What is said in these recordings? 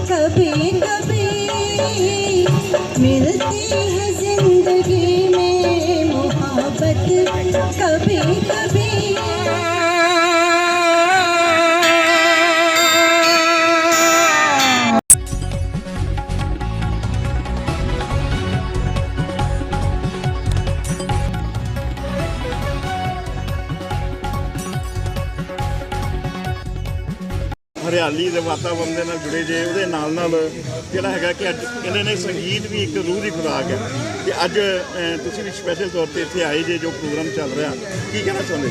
कभी कभी मिलती है जिंदगी में मोहब्बत कभी कभी ਹਰਿਆਲੀ ਦੇ ਵਾਤਾਵਰਣ ਦੇ ਨਾਲ ਜੁੜੇ ਜੇ, ਉਹਦੇ ਨਾਲ ਨਾਲ ਜਿਹੜਾ ਹੈਗਾ ਕਿ ਅੱਜ ਕਹਿੰਦੇ ਨੇ ਸੰਗੀਤ ਵੀ ਇੱਕ ਰੂਹ ਦੀ ਖੁਰਾਕ ਹੈ। ਤੇ ਅੱਜ ਤੁਸੀਂ ਵੀ ਸਪੈਸ਼ਲ ਤੌਰ ਤੇ ਇੱਥੇ ਆਏ ਜੇ ਜੋ ਪ੍ਰੋਗਰਾਮ ਚੱਲ ਰਿਹਾ। ਕੀ ਕਹਿਣਾ ਚਾਹੁੰਦੇ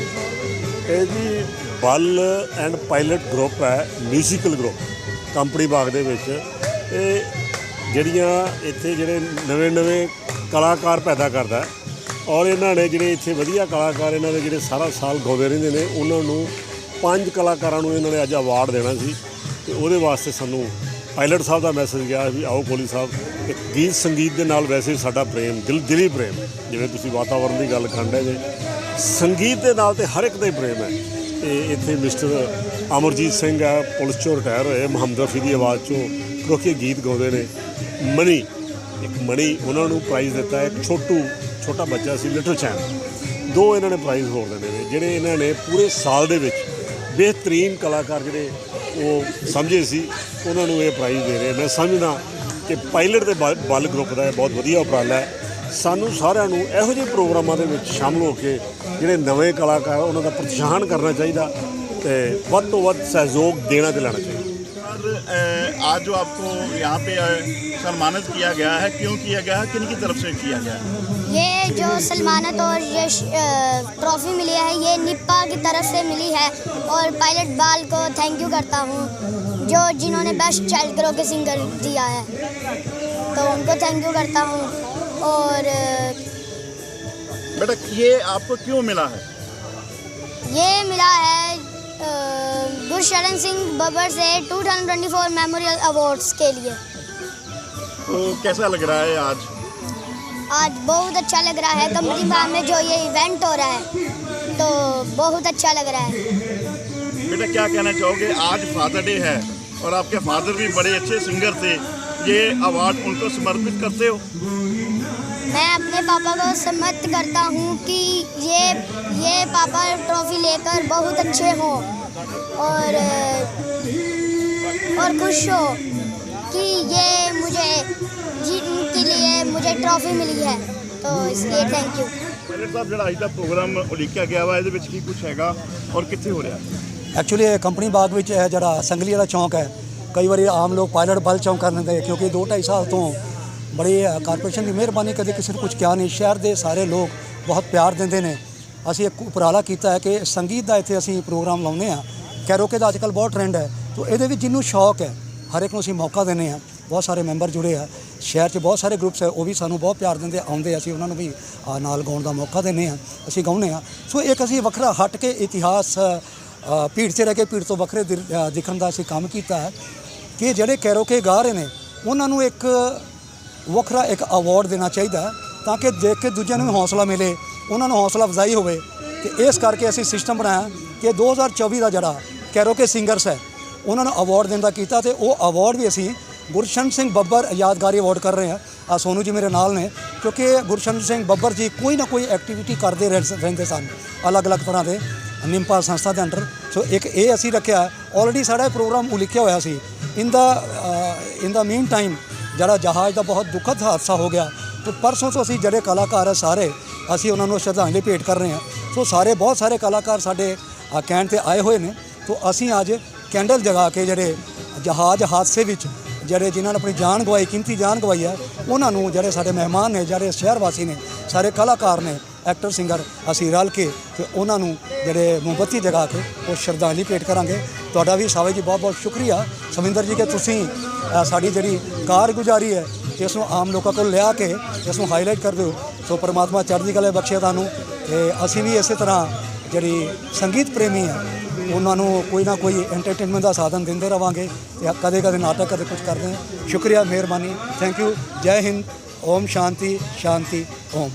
ਇਹ ਜੀ ਬੱਲ ਐਂਡ ਪਾਇਲਟ ਗਰੁੱਪ ਹੈ ਮਿਊਜ਼ੀਕਲ ਗਰੁੱਪ ਕੰਪਨੀ ਬਾਗ ਦੇ ਵਿੱਚ। ਇਹ ਜਿਹੜੀਆਂ ਇੱਥੇ ਜਿਹੜੇ ਨਵੇਂ ਨਵੇਂ ਕਲਾਕਾਰ ਪੈਦਾ ਕਰਦਾ ਔਰ ਇਹਨਾਂ ਨੇ ਜਿਹੜੇ ਇੱਥੇ ਵਧੀਆ ਕਲਾਕਾਰ, ਇਹਨਾਂ ਦੇ ਜਿਹੜੇ ਸਾਰਾ ਸਾਲ ਗਾਉਂਦੇ ਰਹਿੰਦੇ ਨੇ, ਉਹਨਾਂ ਨੂੰ ਪੰਜ ਕਲਾਕਾਰਾਂ ਨੂੰ ਇਹਨਾਂ ਨੇ ਅੱਜ ਅਵਾਰਡ ਦੇਣਾ ਸੀ ਤੇ ਉਹਦੇ ਵਾਸਤੇ ਸਾਨੂੰ ਪਾਇਲਟ ਸਾਹਿਬ ਦਾ ਮੈਸੇਜ ਗਿਆ ਵੀ ਆਓ ਕੋਲੀ ਸਾਹਿਬ ਇੱਕ ਗੀਤ ਸੰਗੀਤ ਦੇ ਨਾਲ ਵੈਸੇ ਸਾਡਾ ਪ੍ਰੇਮ, ਦਿਲ, ਦਿਲੀ ਪ੍ਰੇਮ, ਜਿਵੇਂ ਤੁਸੀਂ ਵਾਤਾਵਰਣ ਦੀ ਗੱਲ ਕਰਦੇ ਜੇ। ਸੰਗੀਤ ਦੇ ਨਾਲ ਤੇ ਹਰ ਇੱਕ ਦਾ ਹੀ ਪ੍ਰੇਮ ਹੈ। ਤੇ ਇੱਥੇ ਮਿਸਟਰ ਅਮਰਜੀਤ ਸਿੰਘ ਹੈ, ਪੁਲਿਸ ਚੋਂ ਰਿਟਾਇਰ ਹੋਏ ਮੁਹੰਮਦ ਰਫੀ ਦੀ ਆਵਾਜ਼ ਚੋਂ ਕਿਉਂਕਿ ਗੀਤ ਗਾਉਂਦੇ ਨੇ। ਮਣੀ ਇੱਕ ਮਣੀ ਉਹਨਾਂ ਨੂੰ ਪ੍ਰਾਈਜ਼ ਦਿੱਤਾ ਹੈ, ਇੱਕ ਛੋਟੂ, ਛੋਟਾ ਬੱਚਾ ਸੀ ਲਿਟਲ ਚੈਨ ਦੋ ਇਹਨਾਂ ਨੇ ਪ੍ਰਾਈਜ਼ ਹੋਰ ਦੇਣੇ ਨੇ, ਜਿਹੜੇ ਇਹਨਾਂ ਨੇ ਪੂਰੇ ਸਾਲ ਦੇ ਵਿੱਚ ਬਿਹਤਰੀਨ ਕਲਾਕਾਰ ਜਿਹੜੇ ਉਹ ਸਮਝੇ ਸੀ, ਉਹਨਾਂ ਨੂੰ ਇਹ ਪ੍ਰਾਈਜ਼ ਦੇ ਰਹੇ ਮੈਂ ਸਮਝਦਾ ਕਿ ਪਾਇਲਟ ਦੇ ਬਲ ਬਲ ਗਰੁੱਪ ਦਾ ਇਹ ਬਹੁਤ ਵਧੀਆ ਉਪਰਾਲਾ ਹੈ। ਸਾਨੂੰ ਸਾਰਿਆਂ ਨੂੰ ਇਹੋ ਜਿਹੇ ਪ੍ਰੋਗਰਾਮਾਂ ਦੇ ਵਿੱਚ ਸ਼ਾਮਲ ਹੋ ਕੇ ਜਿਹੜੇ ਨਵੇਂ ਕਲਾਕਾਰ ਉਹਨਾਂ ਦਾ ਪ੍ਰੋਤਸਾਹਨ ਕਰਨਾ ਚਾਹੀਦਾ ਤੇ ਵੱਧ ਤੋਂ ਵੱਧ ਸਹਿਯੋਗ ਦੇਣਾ ਤੇ ਲੈਣਾ ਚਾਹੀਦਾ। अ, आज जो आपको यहाँ पे सम्मानित किया गया है क्यों किया गया है? किन की तरफ़ से किया गया है? ये जो सलमानत और ये ट्रॉफी मिली है ये निप्पा की तरफ़ से मिली है और पायलट बाल को थैंक यू करता हूँ जो जिन्होंने बेस्ट चाइल्ड करो के सिंगर दिया है। तो उनको थैंक यू करता हूँ और बेटा ये आपको क्यों मिला है? ये मिला है गुरशरण सिंह बबर से 2024 मेमोरियल अवार्ड्स के लिए। तो कैसा लग रहा है आज? आज बहुत अच्छा लग रहा है। कंपनी बाग में जो ये इवेंट हो रहा है तो बहुत अच्छा लग रहा है। बेटा क्या कहना चाहोगे? आज फादर डे है और आपके फादर भी बड़े अच्छे सिंगर थे। ये अवार्ड उनको समर्पित करते हो? मैं अपने पापा को सम्मत करता हूँ कि ये ये पापा ट्रॉफी लेकर बहुत अच्छे हों और और खुश हो कि ये मुझे जिनके लिए मुझे ट्रॉफी मिली है तो इसलिए थैंक यू ਪਾਇਲਟ ਸਾਹਿਬ ਜਿਹੜਾ ਅੱਜ ਦਾ ਪ੍ਰੋਗਰਾਮ ਉਲੀਕਿਆ ਗਿਆ ਵਾ ਇਹਦੇ ਵਿੱਚ ਕੀ ਕੁਝ ਹੈਗਾ ਔਰ ਕਿੱਥੇ ਹੋ ਰਿਹਾ ਐਕਚੁਅਲੀ ਇਹ ਕੰਪਨੀ ਬਾਗ ਵਿੱਚ ਇਹ ਜਿਹੜਾ ਸੰਗਲੀ ਵਾਲਾ ਚੌਂਕ ਹੈ ਕਈ ਵਾਰੀ ਆਮ ਲੋਕ ਪਾਇਲਟ ਬਲ ਚੌਂਕ ਕਰ ਲੈਂਦੇ ਕਿਉਂਕਿ 2.5 ਸਾਲ ਤੋਂ ਬੜੀ ਕਾਰਪੋਰੇਸ਼ਨ ਦੀ ਮਿਹਰਬਾਨੀ, ਕਦੇ ਕਿਸੇ ਨੂੰ ਕੁਝ ਕਿਹਾ ਨਹੀਂ। ਸ਼ਹਿਰ ਦੇ ਸਾਰੇ ਲੋਕ ਬਹੁਤ ਪਿਆਰ ਦਿੰਦੇ ਨੇ। ਅਸੀਂ ਇੱਕ ਉਪਰਾਲਾ ਕੀਤਾ ਹੈ ਕਿ ਸੰਗੀਤ ਦਾ ਇੱਥੇ ਅਸੀਂ ਪ੍ਰੋਗਰਾਮ ਲਾਉਂਦੇ ਆ ਕੈਰੋਕੇ ਦਾ ਅੱਜਕੱਲ ਬਹੁਤ ਟ੍ਰੈਂਡ ਹੈ। ਤੋਂ ਇਹਦੇ ਵਿੱਚ ਜਿਹਨੂੰ ਸ਼ੌਕ ਹੈ, ਹਰ ਇੱਕ ਨੂੰ ਅਸੀਂ ਮੌਕਾ ਦਿੰਦੇ ਆ ਬਹੁਤ ਸਾਰੇ ਮੈਂਬਰ ਜੁੜੇ ਆ। ਸ਼ਹਿਰ 'ਚ ਬਹੁਤ ਸਾਰੇ ਗਰੁੱਪਸ ਹੈ, ਉਹ ਵੀ ਸਾਨੂੰ ਬਹੁਤ ਪਿਆਰ ਦਿੰਦੇ ਆਉਂਦੇ ਅਸੀਂ ਉਹਨਾਂ ਨੂੰ ਵੀ ਨਾਲ ਗਾਉਣ ਦਾ ਮੌਕਾ ਦਿੰਦੇ ਆ ਅਸੀਂ ਗਾਉਂਦੇ ਆ ਸੋ ਇੱਕ ਅਸੀਂ ਵੱਖਰਾ ਹਟ ਕੇ ਇਤਿਹਾਸ ਭੀੜ 'ਚ ਰਹਿ ਕੇ, ਭੀੜ ਤੋਂ ਵੱਖਰੇ ਦਿਖਣ ਦਾ ਅਸੀਂ ਕੰਮ ਕੀਤਾ ਹੈ। ਕਿ ਜਿਹੜੇ ਕੈਰੋਕੇ ਗਾ ਰਹੇ ਨੇ, ਉਹਨਾਂ ਨੂੰ ਇੱਕ ਵੱਖਰਾ ਇੱਕ ਅਵਾਰਡ ਦੇਣਾ ਚਾਹੀਦਾ ਤਾਂ ਕਿ ਦੇਖ ਕੇ ਦੂਜਿਆਂ ਨੂੰ ਵੀ ਹੌਸਲਾ ਮਿਲੇ, ਉਹਨਾਂ ਨੂੰ ਹੌਸਲਾ ਅਫਜ਼ਾਈ ਹੋਵੇ। ਤੇ ਇਸ ਕਰਕੇ ਅਸੀਂ ਸਿਸਟਮ ਬਣਾਇਆ ਕਿ 2024 ਦਾ ਜਿਹੜਾ ਕੈਰੋਕੇ ਸਿੰਗਰਸ ਹੈ, ਉਹਨਾਂ ਨੂੰ ਅਵਾਰਡ ਦੇਣ ਦਾ ਕੀਤਾ ਤੇ ਉਹ ਅਵਾਰਡ ਵੀ ਅਸੀਂ ਗੁਰਸ਼ਨ ਸਿੰਘ ਬੱਬਰ ਯਾਦਗਾਰੀ ਅਵਾਰਡ ਕਰ ਰਹੇ ਹਾਂ। ਆ ਸੋਨੂ ਜੀ ਮੇਰੇ ਨਾਲ ਨੇ, ਕਿਉਂਕਿ ਗੁਰਸ਼ਨ ਸਿੰਘ ਬੱਬਰ ਜੀ ਕੋਈ ਨਾ ਕੋਈ ਐਕਟੀਵਿਟੀ ਕਰਦੇ ਰਹਿ- ਰਹਿੰਦੇ ਸਨ, ਅਲੱਗ-ਅਲੱਗ ਤਰ੍ਹਾਂ ਦੇ ਨਿੰਪਾ ਸੰਸਥਾ ਦੇ ਅੰਡਰ। ਸੋ ਇੱਕ ਇਹ ਅਸੀਂ ਰੱਖਿਆ ਆਲਰੇਡੀ ਸਾਡਾ ਪ੍ਰੋਗਰਾਮ ਉਲੀਕਿਆ ਹੋਇਆ ਸੀ। ਇਨ ਦਾ ਇਨ ਦਾ ਮੀਨ ਟਾਈਮ ਜਿਹੜਾ ਜਹਾਜ਼ ਦਾ ਬਹੁਤ ਦੁਖਦ ਹਾਦਸਾ ਹੋ ਗਿਆ। ਤੇ ਪਰਸੋਂ ਤੋਂ ਅਸੀਂ ਜਿਹੜੇ ਕਲਾਕਾਰ ਆ ਸਾਰੇ, ਅਸੀਂ ਉਹਨਾਂ ਨੂੰ ਸ਼ਰਧਾਂਜਲੀ ਭੇਟ ਕਰ ਰਹੇ ਹਾਂ। ਸੋ ਸਾਰੇ, ਬਹੁਤ ਸਾਰੇ ਕਲਾਕਾਰ ਸਾਡੇ ਆ ਕਹਿਣ ਤੇ ਆਏ ਹੋਏ ਨੇ। ਤੋਂ ਅਸੀਂ ਅੱਜ ਕੈਂਡਲ ਜਗਾ ਕੇ ਜਿਹੜੇ ਜਹਾਜ਼ ਹਾਦਸੇ ਵਿੱਚ, ਜਿਹੜੇ ਜਿਨ੍ਹਾਂ ਨੇ ਆਪਣੀ ਜਾਨ ਗਵਾਈ, ਕੀਮਤੀ ਜਾਨ ਗਵਾਈ ਹੈ, ਉਹਨਾਂ ਨੂੰ ਜਿਹੜੇ ਸਾਡੇ ਮਹਿਮਾਨ ਨੇ, ਜਿਹੜੇ ਸ਼ਹਿਰ ਵਾਸੀ ਨੇ, ਸਾਰੇ ਕਲਾਕਾਰ ਨੇ, ਐਕਟਰ, ਸਿੰਗਰ ਅਸੀਂ ਰਲ ਕੇ ਤੇ ਉਹਨਾਂ ਨੂੰ ਜਿਹੜੇ ਮੋਮਬੱਤੀ ਜਗਾ ਕੇ ਉਹ ਸ਼ਰਧਾਂਜਲੀ ਭੇਟ ਕਰਾਂਗੇ। ਤੁਹਾਡਾ ਵੀ ਸਾਵੇ ਜੀ ਬਹੁਤ ਬਹੁਤ ਸ਼ੁਕਰੀਆ। ਸਵਿੰਦਰ ਜੀ, ਕਿ ਤੁਸੀਂ ਸਾਡੀ ਜਿਹੜੀ ਕਾਰਗੁਜ਼ਾਰੀ ਹੈ, ਇਸ ਨੂੰ ਆਮ ਲੋਕਾਂ ਕੋਲ ਲਿਆ ਕੇ ਇਸ ਨੂੰ ਹਾਈਲਾਈਟ ਕਰਦੇ ਹੋ ਸੋ ਪਰਮਾਤਮਾ ਚੜ੍ਹਦੀ ਕਲਾ ਬਖਸ਼ੇ ਤੁਹਾਨੂੰ। ਤੇ ਅਸੀਂ ਵੀ ਇਸੇ ਤਰ੍ਹਾਂ ਜਿਹੜੀ ਸੰਗੀਤ ਪ੍ਰੇਮੀ ਹੈ, ਉਹਨਾਂ ਨੂੰ ਕੋਈ ਨਾ ਕੋਈ ਐਂਟਰਟੇਨਮੈਂਟ ਦਾ ਸਾਧਨ ਦਿੰਦੇ ਰਵਾਂਗੇ ਤੇ ਕਦੇ ਕਦੇ ਨਾਟਕ ਕਦੇ ਕੁਝ ਕਰਦੇ ਹਾਂ। ਸ਼ੁਕਰੀਆ, ਮਿਹਰਬਾਨੀ। ਥੈਂਕ ਯੂ ਜੈ ਹਿੰਦ। ਓਮ ਸ਼ਾਂਤੀ ਸ਼ਾਂਤੀ। ਓਮ।